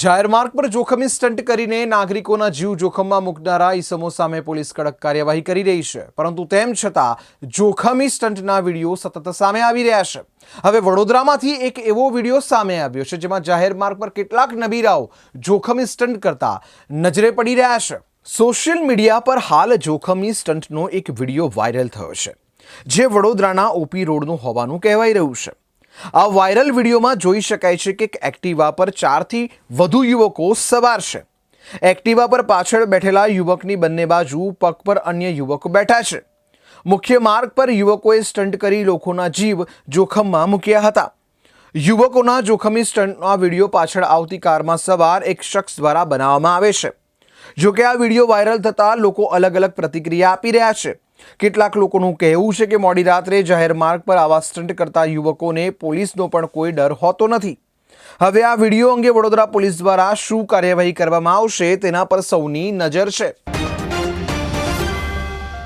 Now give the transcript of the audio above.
જાહેર માર્ગ પર જોખમી સ્ટન્ટ કરીને નાગરિકોના જીવ જોખમમાં મૂકનારા ઈસમો સામે પોલીસ કડક કાર્યવાહી કરી રહી છે. પરંતુ તેમ છતાં, જોખમી સ્ટન્ટના વીડિયો સતત સામે આવી રહ્યા છે. હવે વડોદરામાંથી એક એવો વીડિયો સામે આવ્યો છે, જેમાં જાહેર માર્ગ પર કેટલાક નબીરાઓ જોખમી સ્ટન્ટ કરતા નજરે પડી રહ્યા છે. સોશિયલ મીડિયા પર હાલ જોખમી સ્ટન્ટનો એક વીડિયો વાયરલ થયો છે, જે વડોદરાના ઓપી રોડનું હોવાનું કહેવાય રહ્યું છે. આ વાયરલ વિડીયોમાં જોઈ શકાય છે કે એક એક્ટિવા પર ચારથી વધુ યુવકો સવાર છે. એક્ટિવા પર પાછળ બેઠેલા યુવકની બંને બાજુ પગ પર અન્ય યુવકો બેઠા છે. મુખ્ય માર્ગ પર યુવકોએ સ્ટંટ કરી લોકોના જીવ જોખમમાં મૂક્યા હતા. યુવકોના જોખમી સ્ટંટનો આ વીડિયો પાછળ આવતી કારમાં સવાર એક શખ્સ દ્વારા બનાવવામાં આવે છે. જોકે આ વીડિયો વાયરલ થતાં લોકો અલગ અલગ પ્રતિક્રિયા આપી રહ્યા છે. કેટલાક લોકોનું કહેવું છે કે મોડી રાત્રે જાહેર માર્ગ પર આવા સ્ટન્ટ કરતા યુવકોને પોલીસનો પણ કોઈ ડર હોતો નથી. હવે આ વીડિયો અંગે વડોદરા પોલીસ દ્વારા શું કાર્યવાહી કરવામાં આવશે તેના પર સૌની નજર છે.